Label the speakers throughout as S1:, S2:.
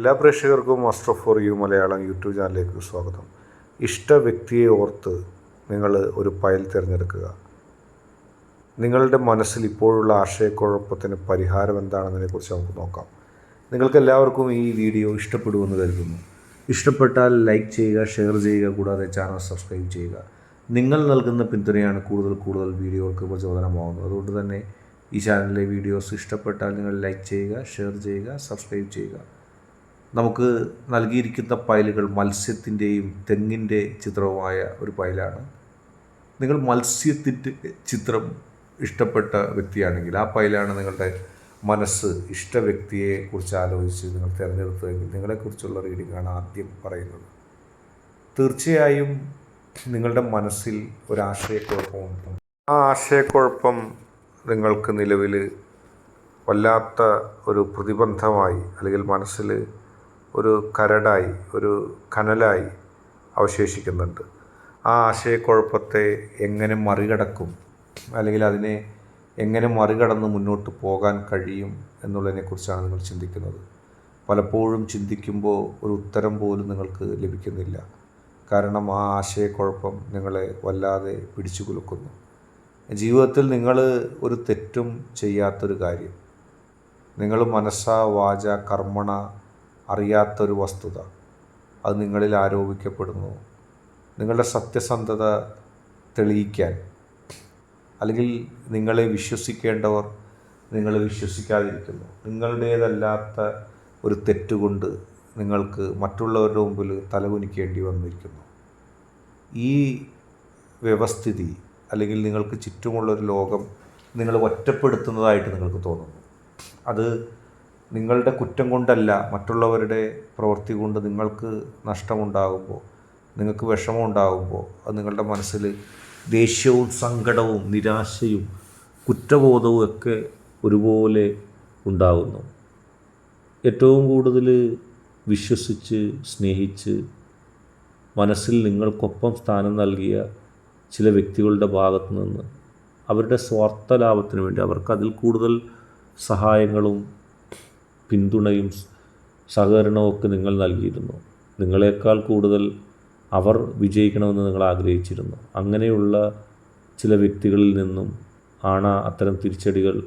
S1: എല്ലാ പ്രേക്ഷകർക്കും master for you Malayalam YouTube ചാനലിലേക്ക് സ്വാഗതം. ഇഷ്ട വ്യക്തിയെ ഓർത്ത് നിങ്ങൾ ഒരു ഫയൽ തിരഞ്ഞെടുക്കുക. നിങ്ങളുടെ മനസ്സിൽ ഇപ്പോഴുള്ള ആശയക്കുഴപ്പത്തിന് പരിഹാരം എന്താണെന്നതിനെക്കുറിച്ച് നമുക്ക് നോക്കാം. നിങ്ങൾക്ക് എല്ലാവർക്കും ഈ വീഡിയോ ഇഷ്ടപ്പെടുമെന്ന് കരുതുന്നു. ഇഷ്ടപ്പെട്ടാൽ ലൈക്ക് ചെയ്യുക ഷെയർ ചെയ്യുക കൂടാതെ ചാനൽ സബ്സ്ക്രൈബ് ചെയ്യുക. നിങ്ങൾ നൽകുന്ന പിന്തുണയാണ് കൂടുതൽ കൂടുതൽ വീഡിയോകൾക്ക് പ്രചോദനമാകുന്നത് അതുകൊണ്ട് തന്നെ ഈ ചാനലിലെ വീഡിയോസ് ഇഷ്ടപ്പെട്ടാൽ നിങ്ങൾ ലൈക്ക് ചെയ്യുക ഷെയർ ചെയ്യുക സബ്സ്ക്രൈബ് ചെയ്യുക. നമുക്ക് നൽകിയിരിക്കുന്ന പൈലുകൾ മത്സ്യത്തിന്റെയും തെങ്ങിന്റെ ചിത്രവുമായ ഒരു പൈലാണ് നിങ്ങൾ മത്സ്യത്തിന്റെ ചിത്രം ഇഷ്ടപ്പെട്ട വ്യക്തിയാണെങ്കിൽ ആ പൈലാണ് നിങ്ങളുടെ മനസ്സ് ഇഷ്ട വ്യക്തിയെ കുറിച്ച് ആലോചിച്ച് നിങ്ങൾ തിരഞ്ഞെടുത്തതെങ്കിൽ നിങ്ങളെക്കുറിച്ചുള്ള റീഡിംഗ് ആണ് ആദ്യം പറയുന്നത്. തീർച്ചയായും നിങ്ങളുടെ മനസ്സിൽ ഒരാശയക്കുഴപ്പമുണ്ടാകും ആ ആശയക്കുഴപ്പം നിങ്ങൾക്ക് നിലവിൽ വല്ലാത്ത ഒരു പ്രതിബന്ധമായി അല്ലെങ്കിൽ മനസ്സിൽ ഒരു കരടായി ഒരു കനലായി അവശേഷിക്കുന്നുണ്ട്. ആ ആശയക്കുഴപ്പത്തെ എങ്ങനെ മറികടക്കും? അല്ലെങ്കിൽ അതിനെ എങ്ങനെ മറികടന്ന് മുന്നോട്ട് പോകാൻ കഴിയും എന്നുള്ളതിനെക്കുറിച്ചാണ് നിങ്ങൾ ചിന്തിക്കുന്നത്. പലപ്പോഴും ചിന്തിക്കുമ്പോൾ ഒരു ഉത്തരം പോലും നിങ്ങൾക്ക് ലഭിക്കുന്നില്ല. കാരണം ആ ആശയക്കുഴപ്പം നിങ്ങളെ വല്ലാതെ പിടിച്ചു കുലുക്കുന്നു ജീവിതത്തിൽ നിങ്ങൾ ഒരു തെറ്റും ചെയ്യാത്തൊരു കാര്യം. നിങ്ങൾ മനസ്സാ വാച കർമ്മണ അറിയാത്തൊരു വസ്തുത. അത് നിങ്ങളിൽ ആരോപിക്കപ്പെടുന്നു. നിങ്ങളുടെ സത്യസന്ധത തെളിയിക്കാൻ. അല്ലെങ്കിൽ നിങ്ങളെ വിശ്വസിക്കേണ്ടവർ നിങ്ങളെ വിശ്വസിക്കാതിരിക്കുന്നു. നിങ്ങളുടേതല്ലാത്ത ഒരു തെറ്റുകൊണ്ട് നിങ്ങൾക്ക് മറ്റുള്ളവരുടെ മുമ്പിൽ തലകുനിക്കേണ്ടി വന്നിരിക്കുന്നു. ഈ വ്യവസ്ഥിതി അല്ലെങ്കിൽ നിങ്ങൾക്ക് ചുറ്റുമുള്ളൊരു ലോകം നിങ്ങൾ ഒറ്റപ്പെടുത്തുന്നതായിട്ട് നിങ്ങൾക്ക് തോന്നുന്നു. അത് നിങ്ങളുടെ കുറ്റം കൊണ്ടല്ല മറ്റുള്ളവരുടെ പ്രവൃത്തി കൊണ്ട് നിങ്ങൾക്ക് നഷ്ടമുണ്ടാകുമ്പോൾ നിങ്ങൾക്ക് വിഷമം ഉണ്ടാകുമ്പോൾ അത് നിങ്ങളുടെ മനസ്സിൽ ദേഷ്യവും സങ്കടവും നിരാശയും കുറ്റബോധവും ഒക്കെ ഒരുപോലെ ഉണ്ടാകുന്നു. ഏറ്റവും കൂടുതൽ വിശ്വസിച്ച് സ്നേഹിച്ച് മനസ്സിൽ നിങ്ങൾക്കൊപ്പം സ്ഥാനം നൽകിയ ചില വ്യക്തികളുടെ ഭാഗത്തു നിന്ന് അവരുടെ സ്വാർത്ഥ ലാഭത്തിന് വേണ്ടി അവർക്ക് അതിൽ കൂടുതൽ സഹായങ്ങളും പിന്തുണയും സഹകരണവും ഒക്കെ നിങ്ങൾ നൽകിയിരുന്നു. നിങ്ങളെക്കാൾ കൂടുതൽ അവർ വിജയിക്കണമെന്ന് നിങ്ങൾ ആഗ്രഹിച്ചിരുന്നു. അങ്ങനെയുള്ള ചില വ്യക്തികളിൽ നിന്നും ആണ് അത്തരം തിരിച്ചടികൾ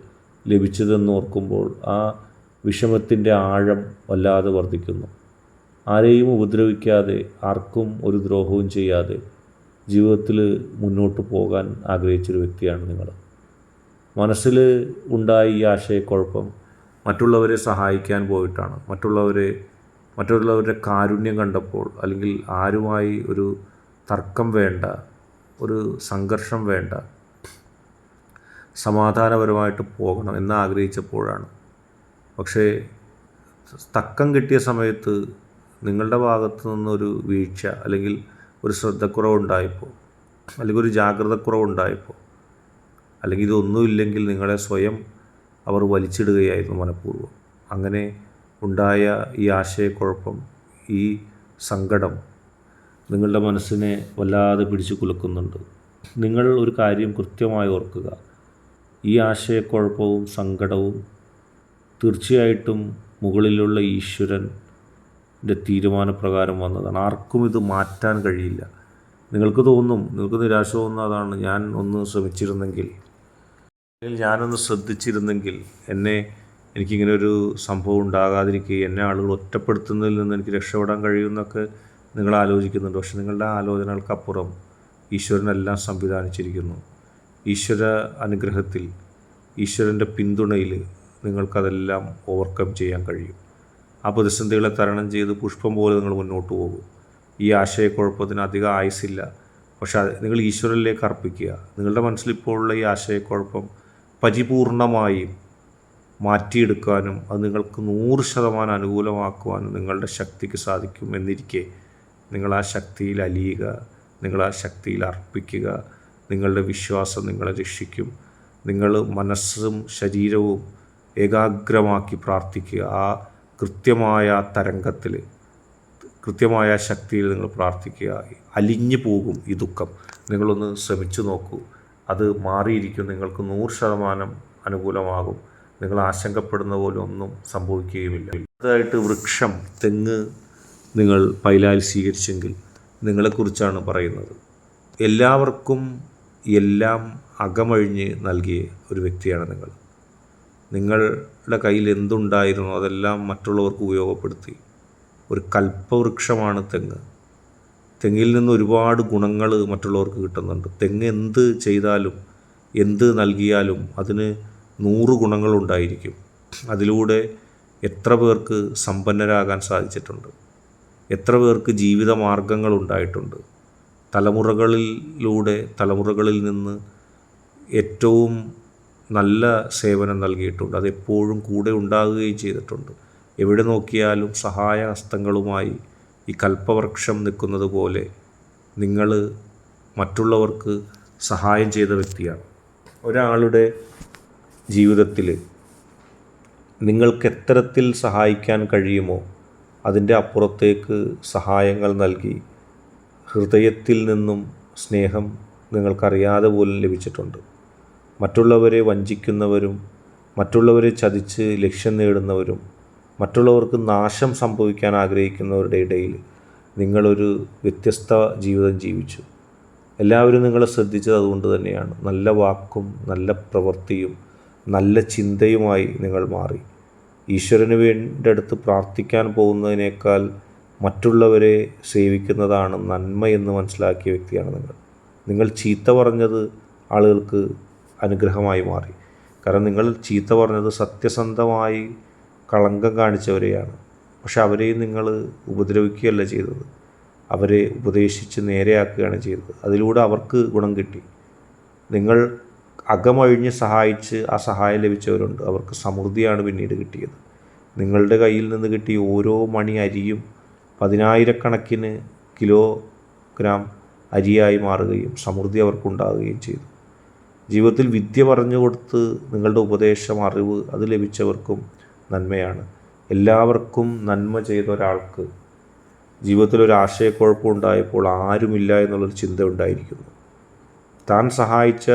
S1: ലഭിച്ചതെന്ന് ഓർക്കുമ്പോൾ ആ വിഷമത്തിന്റെ ആഴം വല്ലാതെ വർദ്ധിക്കുന്നു. ആരെയും ഉപദ്രവിക്കാതെ ആർക്കും ഒരു ദ്രോഹവും ചെയ്യാതെ ജീവിതത്തിൽ മുന്നോട്ട് പോകാൻ ആഗ്രഹിച്ചൊരു വ്യക്തിയാണ് നിങ്ങൾ. മനസ്സിൽ ഉണ്ടായ ഈ ആശയക്കുഴപ്പം മറ്റുള്ളവരെ സഹായിക്കാൻ പോയിട്ടാണ്. മറ്റുള്ളവരെ മറ്റുള്ളവരുടെ കാരുണ്യം കണ്ടപ്പോൾ അല്ലെങ്കിൽ ആരുമായി ഒരു തർക്കം വേണ്ട ഒരു സംഘർഷം വേണ്ട സമാധാനപരമായിട്ട് പോകണം എന്ന് ആഗ്രഹിച്ചപ്പോഴാണ്. പക്ഷേ തക്കം കിട്ടിയ സമയത്ത് നിങ്ങളുടെ ഭാഗത്തു നിന്നൊരു വീഴ്ച അല്ലെങ്കിൽ ഒരു ശ്രദ്ധക്കുറവുണ്ടായപ്പോൾ അല്ലെങ്കിൽ ഒരു ജാഗ്രതക്കുറവുണ്ടായപ്പോൾ അല്ലെങ്കിൽ ഇതൊന്നുമില്ലെങ്കിൽ നിങ്ങളെ സ്വയം അവർ വലിച്ചിടുകയായിരുന്നു മനഃപൂർവം. അങ്ങനെ ഉണ്ടായ ഈ ആശയക്കുഴപ്പം ഈ സങ്കടം നിങ്ങളുടെ മനസ്സിനെ വല്ലാതെ പിടിച്ചു കുലുക്കുന്നുണ്ട്. നിങ്ങൾ ഒരു കാര്യം കൃത്യമായി ഓർക്കുക. ഈ ആശയക്കുഴപ്പവും സങ്കടവും തീർച്ചയായിട്ടും മുകളിലുള്ള ഈശ്വരന്റെ തീരുമാനപ്രകാരം വന്നതാണ്. ആർക്കും ഇത് മാറ്റാൻ കഴിയില്ല. നിങ്ങൾക്ക് തോന്നും നിങ്ങൾക്ക് നിരാശ തോന്നുന്ന അതാണ് ഞാൻ ഒന്ന് ശ്രമിച്ചിരുന്നെങ്കിൽ ഞാനൊന്ന് ശ്രദ്ധിച്ചിരുന്നെങ്കിൽ എന്നെ എനിക്കിങ്ങനെ ഒരു സംഭവം ഉണ്ടാകാതിരിക്കുകയും എന്നെ ആളുകൾ ഒറ്റപ്പെടുത്തുന്നതിൽ നിന്ന് എനിക്ക് രക്ഷപ്പെടാൻ കഴിയുമെന്നൊക്കെ നിങ്ങൾ ആലോചിക്കുന്നുണ്ട്. പക്ഷെ നിങ്ങളുടെ ആലോചനകൾക്കപ്പുറം ഈശ്വരനെല്ലാം സംവിധാനിച്ചിരിക്കുന്നു. ഈശ്വര അനുഗ്രഹത്തിൽ ഈശ്വരന്റെ പിന്തുണയിൽ നിങ്ങൾക്കതെല്ലാം ഓവർകം ചെയ്യാൻ കഴിയും. ആ പ്രതിസന്ധികളെ തരണം ചെയ്ത് പുഷ്പം പോലെ നിങ്ങൾ മുന്നോട്ട് പോകും. ഈ ആശയക്കുഴപ്പത്തിന് അധികം ആയുസില്ല പക്ഷെ നിങ്ങൾ ഈശ്വരനിലേക്ക് അർപ്പിക്കുക. നിങ്ങളുടെ മനസ്സിൽ ഇപ്പോഴുള്ള ഈ ആശയക്കുഴപ്പം പരിപൂർണമായും മാറ്റിയെടുക്കാനും അത് നിങ്ങൾക്ക് നൂറ് ശതമാനം അനുകൂലമാക്കുവാനും നിങ്ങളുടെ ശക്തിക്ക് സാധിക്കും എന്നിരിക്കെ നിങ്ങൾ ആ ശക്തിയിൽ അലിയുക നിങ്ങൾ ആ ശക്തിയിൽ അർപ്പിക്കുക നിങ്ങളുടെ വിശ്വാസം നിങ്ങളെ രക്ഷിക്കും. നിങ്ങൾ മനസ്സും ശരീരവും ഏകാഗ്രമാക്കി പ്രാർത്ഥിക്കുക. ആ കൃത്യമായ തരംഗത്തിൽ കൃത്യമായ ശക്തിയിൽ നിങ്ങൾ പ്രാർത്ഥിക്കുക. അലിഞ്ഞു പോകും ഈ ദുഃഖം. നിങ്ങളൊന്ന് ശ്രമിച്ചു നോക്കൂ. അത് മാറിയിരിക്കും. നിങ്ങൾക്ക് നൂറ് ശതമാനം അനുകൂലമാകും. നിങ്ങൾ ആശങ്കപ്പെടുന്ന പോലെ ഒന്നും സംഭവിക്കുകയുമില്ല. അതായിട്ട് വൃക്ഷം തെങ്ങ് നിങ്ങൾ പൈലാൽ സ്വീകരിച്ചെങ്കിൽ നിങ്ങളെക്കുറിച്ചാണ് പറയുന്നത്. എല്ലാവർക്കും എല്ലാം അകമഴിഞ്ഞ് നൽകിയ ഒരു വ്യക്തിയാണ് നിങ്ങൾ. നിങ്ങളുടെ കയ്യിൽ എന്തുണ്ടായിരുന്നോ അതെല്ലാം മറ്റുള്ളവർക്ക് ഉപയോഗപ്പെടുത്തി. ഒരു കൽപ്പവൃക്ഷമാണ് തെങ്ങ്. തെങ്ങിൽ നിന്ന് ഒരുപാട് ഗുണങ്ങൾ മറ്റുള്ളവർക്ക് കിട്ടുന്നുണ്ട്. തെങ്ങ് എന്ത് ചെയ്താലും എന്ത് നൽകിയാലും അതിന് നൂറ് ഗുണങ്ങളുണ്ടായിരിക്കും അതിലൂടെ എത്ര പേർക്ക് സമ്പന്നരാകാൻ സാധിച്ചിട്ടുണ്ട്? എത്ര പേർക്ക് ജീവിത മാർഗങ്ങൾ ഉണ്ടായിട്ടുണ്ട്? തലമുറകളിലൂടെ തലമുറകളിൽ നിന്ന് ഏറ്റവും നല്ല സേവനം നൽകിയിട്ടുണ്ട്. അതെപ്പോഴും കൂടെ ഉണ്ടാകുകയും ചെയ്തിട്ടുണ്ട്. എവിടെ നോക്കിയാലും സഹായ ഹസ്തങ്ങളുമായി ഈ കൽപ്പവൃക്ഷം നിൽക്കുന്നത് പോലെ നിങ്ങൾ മറ്റുള്ളവർക്ക് സഹായം ചെയ്ത വ്യക്തിയാണ്. ഒരാളുടെ ജീവിതത്തിൽ നിങ്ങൾക്ക് എത്തരത്തിൽ സഹായിക്കാൻ കഴിയുമോ? അതിന്റെ അപ്പുറത്തേക്ക് സഹായങ്ങൾ നൽകി ഹൃദയത്തിൽ നിന്നും സ്നേഹം നിങ്ങൾക്കറിയാതെ പോലും ലഭിച്ചിട്ടുണ്ട്. മറ്റുള്ളവരെ വഞ്ചിക്കുന്നവരും മറ്റുള്ളവരെ ചതിച്ച് ലക്ഷ്യം നേടുന്നവരും മറ്റുള്ളവർക്ക് നാശം സംഭവിക്കാൻ ആഗ്രഹിക്കുന്നവരുടെ ഇടയിൽ നിങ്ങളൊരു വ്യത്യസ്ത ജീവിതം ജീവിച്ചു. എല്ലാവരും നിങ്ങളെ ശ്രദ്ധിച്ചത് അതുകൊണ്ട് തന്നെയാണ്. നല്ല വാക്കും നല്ല പ്രവൃത്തിയും നല്ല ചിന്തയുമായി നിങ്ങൾ മാറി. ഈശ്വരന് വേണ്ട അടുത്ത് പ്രാർത്ഥിക്കാൻ പോകുന്നതിനേക്കാൾ മറ്റുള്ളവരെ സേവിക്കുന്നതാണ് നന്മ എന്ന് മനസ്സിലാക്കിയ വ്യക്തിയാണ് നിങ്ങൾ. നിങ്ങൾ ചീത്ത പറഞ്ഞത് ആളുകൾക്ക് അനുഗ്രഹമായി മാറി. കാരണം നിങ്ങൾ ചീത്ത പറഞ്ഞത് സത്യസന്ധമായി കളങ്കം കാണിച്ചവരെയാണ് പക്ഷെ അവരെയും നിങ്ങൾ ഉപദ്രവിക്കുകയല്ല ചെയ്തത്. അവരെ ഉപദേശിച്ച് നേരെയാക്കുകയാണ് ചെയ്തത്. അതിലൂടെ അവർക്ക് ഗുണം കിട്ടി. നിങ്ങൾ അകമഴിഞ്ഞ് സഹായിച്ച് ആ സഹായം ലഭിച്ചവരുണ്ട്. അവർക്ക് സമൃദ്ധിയാണ് പിന്നീട് കിട്ടിയത്. നിങ്ങളുടെ കയ്യിൽ നിന്ന് കിട്ടിയ ഓരോ മണി അരിയും പതിനായിരക്കണക്കിന് കിലോഗ്രാം അരിയായി മാറുകയും സമൃദ്ധി അവർക്കുണ്ടാകുകയും ചെയ്തു. ജീവിതത്തിൽ വിദ്യ പറഞ്ഞു കൊടുത്ത് നിങ്ങളുടെ ഉപദേശം അറിവ് അത് ലഭിച്ചവർക്കും നന്മയാണ്. എല്ലാവർക്കും നന്മ ചെയ്ത ഒരാൾക്ക് ജീവിതത്തിൽ ഒരു ആശയക്കുഴപ്പം ഉണ്ടായപ്പോൾ ആരുമില്ല എന്നുള്ളൊരു ചിന്ത ഉണ്ടായിരിക്കുന്നു. താൻ സഹായിച്ച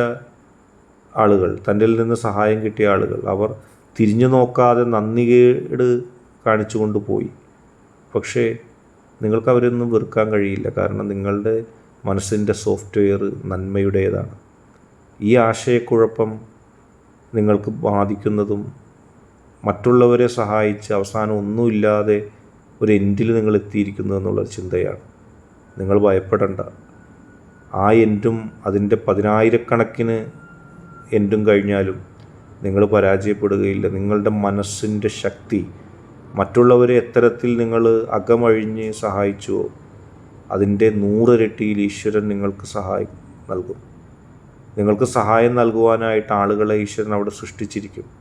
S1: ആളുകൾ തന്റെ നിന്ന് സഹായം കിട്ടിയ ആളുകൾ അവർ തിരിഞ്ഞു നോക്കാതെ നന്ദികേട് കാണിച്ചുകൊണ്ട് പോയി. പക്ഷേ നിങ്ങൾക്ക് അവരൊന്നും വെറുക്കാൻ കഴിയില്ല. കാരണം നിങ്ങളുടെ മനസ്സിന്റെ സോഫ്റ്റ്വെയർ നന്മയുടേതാണ്. ഈ ആശയക്കുഴപ്പം നിങ്ങൾക്ക് ബാധിക്കുന്നതും മറ്റുള്ളവരെ സഹായിച്ച് അവസാനം ഒന്നുമില്ലാതെ ഒരു എൻഡിൽ നിങ്ങൾ എത്തിയിരിക്കുന്നു എന്നുള്ള ചിന്തയാണ്. നിങ്ങൾ ഭയപ്പെടേണ്ട. ആ എൻഡും അതിന്റെ പതിനായിരക്കണക്കിന് എൻഡും കഴിഞ്ഞാലും നിങ്ങൾ പരാജയപ്പെടുകയില്ല. നിങ്ങളുടെ മനസ്സിന്റെ ശക്തി മറ്റുള്ളവരെ എത്തരത്തിൽ നിങ്ങൾ അകമഴിഞ്ഞ് സഹായിച്ചുവോ അതിന്റെ നൂറിരട്ടിയിൽ ഈശ്വരൻ നിങ്ങൾക്ക് സഹായം നൽകും. നിങ്ങൾക്ക് സഹായം നൽകുവാനായിട്ട് ആളുകളെ ഈശ്വരൻ അവിടെ സൃഷ്ടിച്ചിരിക്കും.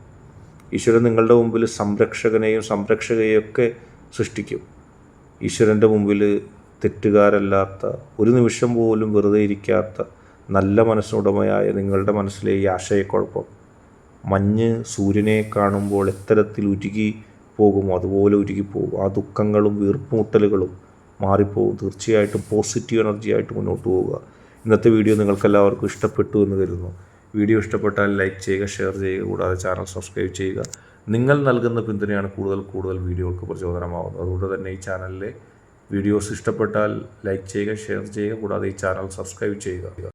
S1: ഈശ്വരൻ നിങ്ങളുടെ മുമ്പിൽ സംരക്ഷകനെയും സംരക്ഷകയെയും ഒക്കെ സൃഷ്ടിക്കും. ഈശ്വരന്റെ മുമ്പിൽ തെറ്റുകാരല്ലാത്ത ഒരു നിമിഷം പോലും വെറുതെ ഇരിക്കാത്ത നല്ല മനസ്സിനുടമയായ നിങ്ങളുടെ മനസ്സിലെ ഈ ആശയക്കുഴപ്പം മഞ്ഞ് സൂര്യനെ കാണുമ്പോൾ എത്തരത്തിൽ ഉരുകി പോകും അതുപോലെ ഉരുകിപ്പോകും ആ ദുഃഖങ്ങളും വീർപ്പുമുട്ടലുകളും മാറിപ്പോകും. തീർച്ചയായിട്ടും പോസിറ്റീവ് എനർജി ആയിട്ട് മുന്നോട്ട് പോവുക. ഇന്നത്തെ വീഡിയോ നിങ്ങൾക്കെല്ലാവർക്കും ഇഷ്ടപ്പെട്ടു എന്ന് കരുതുന്നു. വീഡിയോ ഇഷ്ടപ്പെട്ടാൽ ലൈക്ക് ചെയ്യുക ഷെയർ ചെയ്യുക കൂടാതെ ചാനൽ സബ്സ്ക്രൈബ് ചെയ്യുക. നിങ്ങൾ നൽകുന്ന പിന്തുണയാണ് കൂടുതൽ കൂടുതൽ വീഡിയോകൾക്ക് പ്രചോദനമാവുന്നത്. അതുകൊണ്ട് തന്നെ ഈ ചാനലിലെ വീഡിയോസ് ഇഷ്ടപ്പെട്ടാൽ ലൈക്ക് ചെയ്യുക ഷെയർ ചെയ്യുക കൂടാതെ ഈ ചാനൽ സബ്സ്ക്രൈബ് ചെയ്യുക.